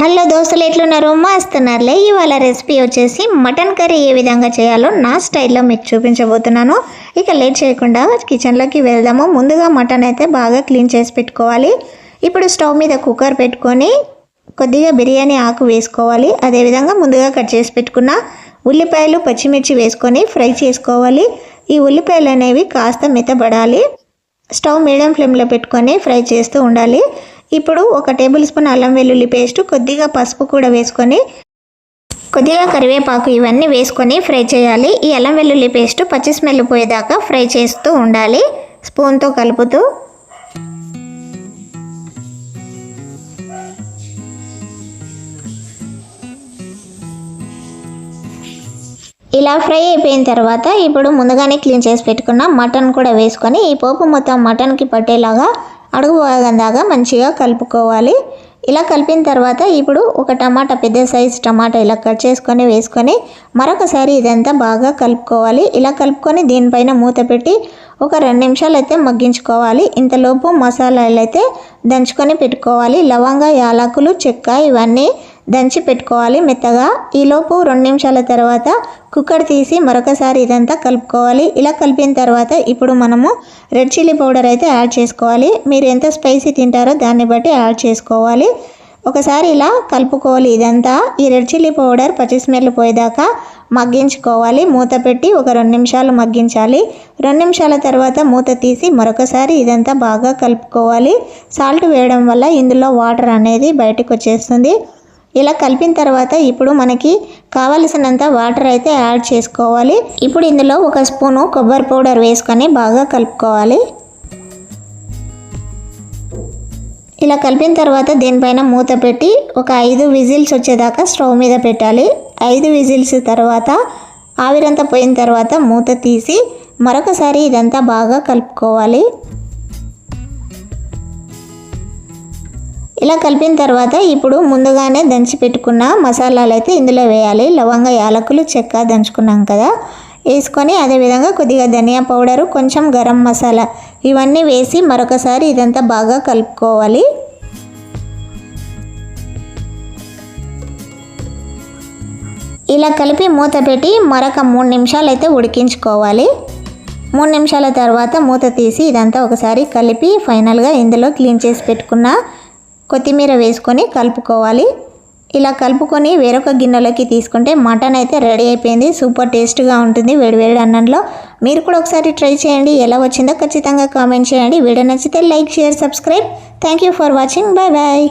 Hello దోస్తులు ఎట్లున్నారు? మస్తున్నారులే. ఇవాళ రెసిపీ వచ్చేసి మటన్ కర్రీ ఏ విధంగా చేయాలో నా స్టైల్లో మీకు చూపించబోతున్నాను. ఇక లేట్ చేయకుండా కిచెన్లోకి వెళ్దాము. ముందుగా మటన్ అయితే బాగా క్లీన్ చేసి పెట్టుకోవాలి. ఇప్పుడు స్టవ్ మీద కుక్కర్ పెట్టుకొని కొద్దిగా బిర్యానీ ఆకు వేసుకోవాలి. అదేవిధంగా ముందుగా కట్ చేసి పెట్టుకున్న ఉల్లిపాయలు పచ్చిమిర్చి వేసుకొని ఫ్రై చేసుకోవాలి. ఈ ఉల్లిపాయలు అనేవి కాస్త మెత్తబడాలి. స్టవ్ మీడియం ఫ్లేమ్లో పెట్టుకొని ఫ్రై చేస్తూ ఉండాలి. ఇప్పుడు ఒక టేబుల్ స్పూన్ అల్లం వెల్లుల్లి పేస్ట్ కొద్దిగా పసుపు కూడా వేసుకొని కొద్దిగా కరివేపాకు ఇవన్నీ వేసుకొని ఫ్రై చేయాలి. ఈ అల్లం వెల్లుల్లి పేస్ట్ పచ్చి స్మెల్ పోయేదాకా ఫ్రై చేస్తూ ఉండాలి. స్పూన్తో కలుపుతూ. ఇలా ఫ్రై అయిపోయిన తర్వాత ఇప్పుడు ముందుగానే క్లీన్ చేసి పెట్టుకున్న మటన్ కూడా వేసుకొని ఈ పోపు మొత్తం మటన్కి పట్టేలాగా అడుగు భాగం దాకా మంచిగా కలుపుకోవాలి. ఇలా కలిపిన తర్వాత ఇప్పుడు ఒక టమాటా పెద్ద సైజ్ టమాటా ఇలా కట్ చేసుకొని వేసుకొని మరొకసారి ఇదంతా బాగా కలుపుకోవాలి. ఇలా కలుపుకొని దీనిపైన మూత పెట్టి ఒక రెండు నిమిషాలు అయితే మగ్గించుకోవాలి. ఇంతలోపు మసాలాలు అయితే దంచుకొని పెట్టుకోవాలి. లవంగ యాలకులు చెక్క ఇవన్నీ దంచి పెట్టుకోవాలి మెత్తగా. ఈలోపు రెండు నిమిషాల తర్వాత కుక్కర్ తీసి మరొకసారి ఇదంతా కలుపుకోవాలి. ఇలా కలిపిన తర్వాత ఇప్పుడు మనము రెడ్ చిల్లీ పౌడర్ అయితే యాడ్ చేసుకోవాలి. మీరు ఎంత స్పైసీ తింటారో దాన్ని బట్టి యాడ్ చేసుకోవాలి. ఒకసారి ఇలా కలుపుకోవాలి ఇదంతా. ఈ రెడ్ చిల్లీ పౌడర్ పచ్చి స్మెల్ పోయేదాకా మగ్గించుకోవాలి. మూత పెట్టి ఒక రెండు నిమిషాలు మగ్గించాలి. రెండు నిమిషాల తర్వాత మూత తీసి మరొకసారి ఇదంతా బాగా కలుపుకోవాలి. సాల్ట్ వేయడం వల్ల ఇందులో వాటర్ అనేది బయటకు వచ్చేస్తుంది. ఇలా కలిపిన తర్వాత ఇప్పుడు మనకి కావలసినంత వాటర్ అయితే యాడ్ చేసుకోవాలి. ఇప్పుడు ఇందులో ఒక స్పూను కొబ్బరి పౌడర్ వేసుకొని బాగా కలుపుకోవాలి. ఇలా కలిపిన తర్వాత దీనిపైన మూత పెట్టి ఒక ఐదు విజిల్స్ వచ్చేదాకా స్టవ్ మీద పెట్టాలి. ఐదు విజిల్స్ తర్వాత ఆవిరంతా పోయిన తర్వాత మూత తీసి మరొకసారి ఇదంతా బాగా కలుపుకోవాలి. ఇలా కలిపిన తర్వాత ఇప్పుడు ముందుగానే దంచి పెట్టుకున్న మసాలాలు అయితే ఇందులో వేయాలి. లవంగ యాలకులు చెక్క దంచుకున్నాం కదా. వేసుకొని అదేవిధంగా కొద్దిగా ధనియా పౌడరు కొంచెం గరం మసాలా ఇవన్నీ వేసి మరొకసారి ఇదంతా బాగా కలుపుకోవాలి. ఇలా కలిపి మూత పెట్టి మరొక మూడు నిమిషాలు అయితే ఉడికించుకోవాలి. మూడు నిమిషాల తర్వాత మూత తీసి ఇదంతా ఒకసారి కలిపి ఫైనల్గా ఇందులో క్లీన్ చేసి పెట్టుకున్న కొత్తిమీర వేసుకొని కలుపుకోవాలి. ఇలా కలుపుకొని వేరొక గిన్నెలోకి తీసుకుంటే మటన్ అయితే రెడీ అయిపోయింది. సూపర్ టేస్ట్గా ఉంటుంది వేడివేడి అన్నంలో. మీరు కూడా ఒకసారి ట్రై చేయండి. ఎలా వచ్చిందో ఖచ్చితంగా కామెంట్ చేయండి. వీడియో నచ్చితే like share subscribe. Thank you for watching. Bye bye.